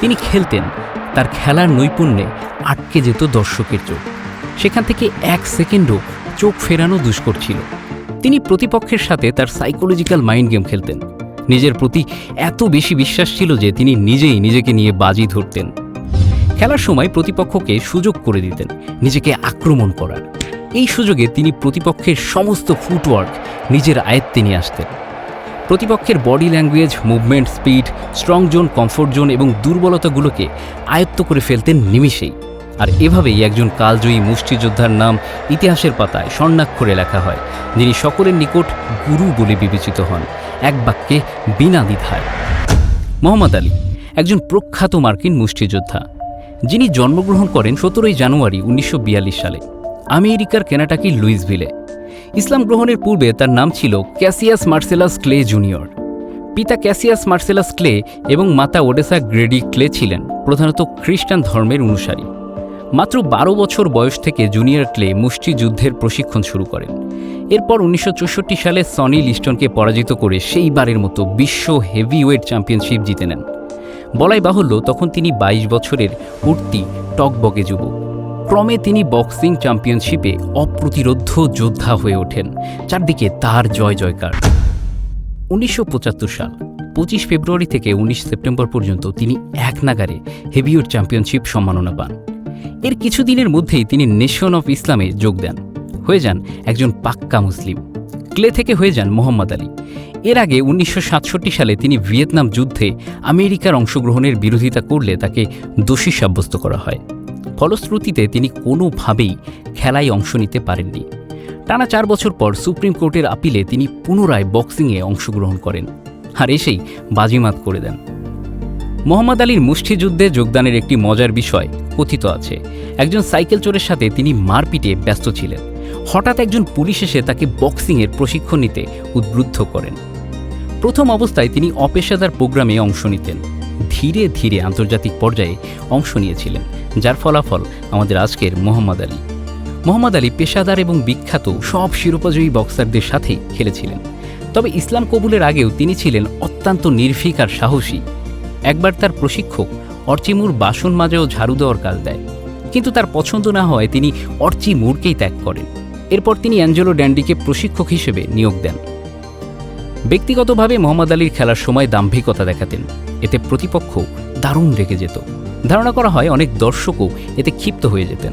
তিনি খেলতেন, তার খেলার নৈপুণ্যে আটকে যেত দর্শকের চোখ। সেখান থেকে এক সেকেন্ডও চোখ ফেরানো দুষ্কর ছিল। তিনি প্রতিপক্ষের সাথে তার সাইকোলজিক্যাল মাইন্ড গেম খেলতেন। নিজের প্রতি এত বেশি বিশ্বাস ছিল যে তিনি নিজেই নিজেকে নিয়ে বাজি ধরতেন। খেলার সময় প্রতিপক্ষকে সুযোগ করে দিতেন, নিজেকে আক্রমণ করার। এই সুযোগে তিনি প্রতিপক্ষের সমস্ত ফুটওয়ার্ক নিজের আয়ত্তে নিয়ে আসতেন। প্রতিপক্ষের body language movement speed strong zone comfort zone এবং দুর্বলতাগুলোকে আয়ত্ত করে ফেলতেন নিমিষেই। আর এভাবেই একজন কালজয়ী মুষ্টিযোদ্ধার নাম ইতিহাসের পাতায় স্বর্ণাক্ষরে লেখা হয়, যিনি সকলের নিকট গুরু বলে বিবেচিত হন। এক বাক্যে, বিনা দ্বিধায়। মোহাম্মদ আলী, একজন প্রখ্যাত মার্কিন মুষ্টিযোদ্ধা, যিনি জন্মগ্রহণ করেন সতেরোই জানুয়ারি উনিশশো বিয়াল্লিশ সালে। আমেরিকার কেনাটাকি লুইসভিলে। ইসলাম গ্রহণের পূর্বে তার নাম ছিল ক্যাসিয়াস মার্সেলাস ক্লে জুনিয়র। পিতা ক্যাসিয়াস মার্সেলাস ক্লে এবং মাতা ওডেসা গ্রেডি ক্লে ছিলেন, প্রধানত খ্রিস্টান ধর্মের অনুসারী। মাত্র বারো বছর বয়স থেকে জুনিয়র ক্লে মুষ্টিযুদ্ধের প্রশিক্ষণ শুরু করেন। এরপর উনিশশো চৌষট্টি সালে সনি লিস্টনকে পরাজিত করে সেইবারের মতো বিশ্ব হেভিওয়েট চ্যাম্পিয়নশিপ জিতে নেন। বলাই বাহুল্য, তখন তিনি ২২ বছরের উঠতি টকবগে যুবক। ক্রমে তিনি বক্সিং চ্যাম্পিয়নশিপে অপ্রতিরোধ্য যোদ্ধা হয়ে ওঠেন। চারদিকে তার জয় জয়কার। উনিশশো পঁচাত্তর সাল, পঁচিশ ফেব্রুয়ারি থেকে উনিশ সেপ্টেম্বর পর্যন্ত তিনি এক নাগারে হেভিওয়েট চ্যাম্পিয়নশিপ সম্মাননা পান। এর কিছুদিনের মধ্যেই তিনি নেশন অফ ইসলামে যোগ দেন। হয়ে যান একজন পাক্কা মুসলিম। ক্লে থেকে হয়ে যান মোহাম্মদ আলী। এর আগে উনিশশো সাতষট্টি সালে তিনি ভিয়েতনাম যুদ্ধে আমেরিকার অংশগ্রহণের বিরোধিতা করলে তাকে দোষী সাব্যস্ত করা হয়। ফলশ্রুতিতে তিনি কোনোভাবেই খেলায় অংশ নিতে পারেননি। টানা চার বছর পর সুপ্রিম কোর্টের আপিলে তিনি পুনরায় বক্সিংয়ে অংশগ্রহণ করেন আর এসেই বাজিমাত করে দেন। মোহাম্মদ আলীর মুষ্টিযুদ্ধে যোগদানের একটি মজার বিষয় কথিত আছে। একজন সাইকেল চোরের সাথে তিনি মারপিটে ব্যস্ত ছিলেন। হঠাৎ একজন পুলিশ এসে তাকে বক্সিংয়ের প্রশিক্ষণ নিতে উদ্বুদ্ধ করেন। প্রথম অবস্থায় তিনি অপেশাদার প্রোগ্রামে অংশ নিতেন। ধীরে ধীরে আন্তর্জাতিক পর্যায়ে অংশ নিয়েছিলেন, যার ফলাফল আমাদের আজকের মোহাম্মদ আলী। মোহাম্মদ আলী পেশাদার এবং বিখ্যাত সব শিরোপাজয়ী বক্সারদের সাথেই খেলেছিলেন। তবে ইসলাম কবুলের আগেও তিনি ছিলেন অত্যন্ত নির্ভীক আর সাহসী। একবার তার প্রশিক্ষক অর্চিমুর বাসন মাজা ও ঝাড়ু দেওয়ার কাজ দেয়। কিন্তু তার পছন্দ না হয় তিনি অর্চিমুরকেই ত্যাগ করেন। এরপর তিনি অ্যাঞ্জেলো ড্যান্ডিকে প্রশিক্ষক হিসেবে নিয়োগ দেন। ব্যক্তিগতভাবে মোহাম্মদ আলীর খেলার সময় দাম্ভিকতা দেখাতেন। এতে প্রতিপক্ষ দারুণ রেগে যেত। ধারণা করা হয় অনেক দর্শকও এতে ক্ষিপ্ত হয়ে যেতেন।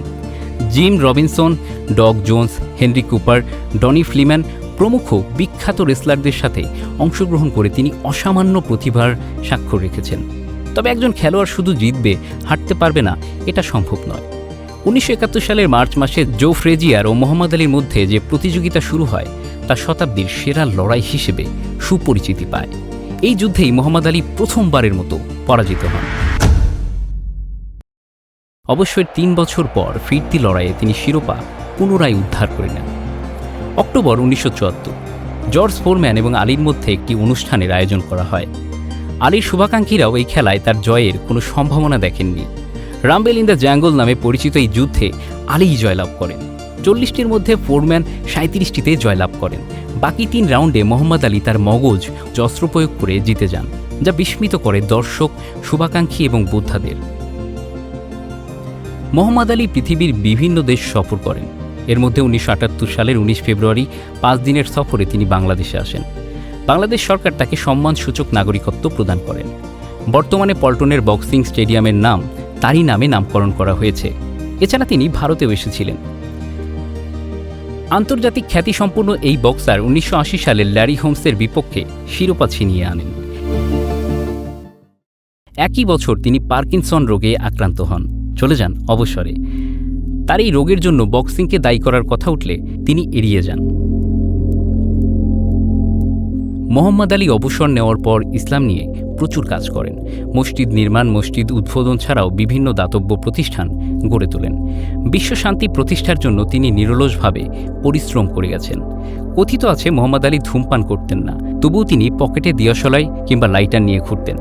Jim Robinson, Doug Jones, Henry Cooper, Donnie Fleeman প্রমুখ বিখ্যাত রেসলারদের সাথে অংশগ্রহণ করে তিনি অসামান্য প্রতিভার স্বাক্ষর রেখেছেন। তবে একজন খেলোয়াড় শুধু জিতবে হাঁটতে পারবে না, এটা সম্ভব নয়। উনিশশো সালের মার্চ মাসে জো ফ্রেজিয়ার ও মোহাম্মদ আলীর মধ্যে যে প্রতিযোগিতা শুরু হয় তা শতাব্দীর সেরা লড়াই হিসেবে সুপরিচিতি পায়। এই যুদ্ধেই মোহাম্মদ আলী প্রথমবারের মতো পরাজিত হন। অবশ্যই তিন বছর পর ফিরতি লড়াইয়ে তিনি শিরোপা পুনরায় উদ্ধার করে নেন। অক্টোবর উনিশশো চুয়াত্তর, জর্জ ফোরম্যান এবং আলীর মধ্যে একটি অনুষ্ঠানের আয়োজন করা হয়। আলীর শুভাকাঙ্ক্ষীরাও এই খেলায় তার জয়ের কোনো সম্ভাবনা দেখেননি। রামবেল ইন দ্য জ্যাঙ্গল নামে পরিচিত এই যুদ্ধে আলীই জয়লাভ করেন। চল্লিশটির মধ্যে ফোরম্যান সাঁত্রিশটিতে জয়লাভ করেন। বাকি তিন রাউন্ডে মোহাম্মদ আলী তার মগজ যস্ত্র প্রয়োগ করে জিতে যান, যা বিস্মিত করে দর্শক, শুভাকাঙ্ক্ষী এবং বোদ্ধাদের। মোহাম্মদ আলী পৃথিবীর বিভিন্ন দেশ সফর করেন। এর মধ্যে উনিশশো আটাত্তর সালের উনিশ ফেব্রুয়ারি পাঁচ দিনের সফরে তিনি বাংলাদেশে আসেন। বাংলাদেশ সরকার তাকে সম্মানসূচক নাগরিকত্ব প্রদান করেন। বর্তমানে পল্টনের বক্সিং স্টেডিয়ামের নাম তারই নামে নামকরণ করা হয়েছে। এছাড়া তিনি ভারতেও এসেছিলেন। আন্তর্জাতিক খ্যাতিসম্পন্ন এই বক্সার উনিশশো সালে ল্যারি হোমসের বিপক্ষে শিরোপা ছিনিয়ে আনেন। একই বছর তিনি পার্কিনসন রোগে আক্রান্ত হন। চলে যান অবসরে। তার এই রোগের জন্য বক্সিংকে দায়ী করার কথা উঠলে তিনি এড়িয়ে যান। মোহাম্মদ আলী অবসর নেওয়ার পর ইসলাম নিয়ে প্রচুর কাজ করেন। মসজিদ নির্মাণ, মসজিদ উদ্বোধন ছাড়াও বিভিন্ন দাতব্য প্রতিষ্ঠান গড়ে তোলেন। বিশ্ব শান্তি প্রতিষ্ঠার জন্য তিনি নিরলসভাবে পরিশ্রম করে গেছেন। কথিত আছে, মোহাম্মদ আলী ধূমপান করতেন না, তবুও তিনি পকেটে দিয়াশলাই কিংবা লাইটার নিয়ে ঘুরতেন।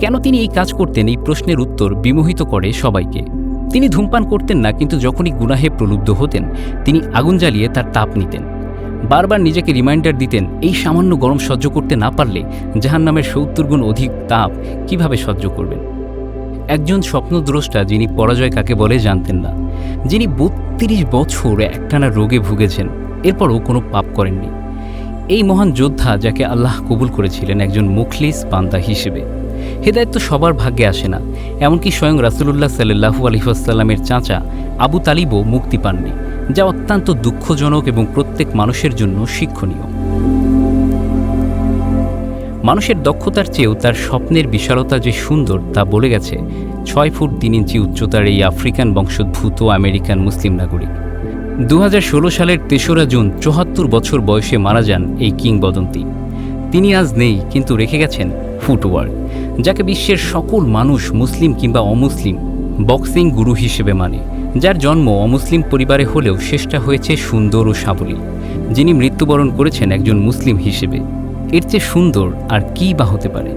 কেন তিনি এই কাজ করতেন? এই প্রশ্নের উত্তর বিমোহিত করে সবাইকে। তিনি ধূমপান করতেন না, কিন্তু যখনই গুনাহে প্রলুব্ধ হতেন, তিনি আগুন জ্বালিয়ে তার তাপ নিতেন। বারবার নিজেকে রিমাইন্ডার দিতেন এই সামান্য গরম সহ্য করতে না পারলে জাহান্নামের সত্তর গুণ অধিক তাপ কীভাবে সহ্য করবেন? একজন স্বপ্নদ্রষ্টা যিনি পরাজয় কাকে বলে জানতেন না। যিনি বত্রিশ বছর একটানা রোগে ভুগেছেন, এরপরও কোনো পাপ করেননি। এই মহান যোদ্ধা যাকে আল্লাহ কবুল করেছিলেন একজন মুখলিস বান্দা হিসেবে। হেদায়ত তো সবার ভাগ্যে আসে না, এমনকি স্বয়ং রাসুলুল্লাহ সাল্লাহু আলহিহাসাল্লামের চাচা আবু তালিবও মুক্তি পাননি। যা অত্যন্ত দুঃখজনক এবং প্রত্যেক মানুষের জন্য শিক্ষণীয়। মানুষের দক্ষতার চেয়েও তার স্বপ্নের বিশালতা যে সুন্দর তা বলে গেছে ছয় ফুট তিন ইঞ্চি উচ্চতার এই আফ্রিকান বংশোদ্ভূত আমেরিকান মুসলিম নাগরিক। দু হাজার ষোলো সালের তেসরা জুন চুয়াত্তর বছর বয়সে মারা যান এই কিংবদন্তি। তিনি আজ নেই, কিন্তু রেখে গেছেন ফুটওয়ার্ক, যাকে বিশ্বের সকল মানুষ মুসলিম কিংবা অমুসলিম বক্সিং গুরু হিসেবে মানে। যার জন্ম অমুসলিম পরিবারে হলেও শেষটা হয়েছে সুন্দর ও সাবলীল, যিনি মৃত্যুবরণ করেছেন একজন মুসলিম হিসেবে। এর চেয়ে সুন্দর আর কী বা হতে পারে?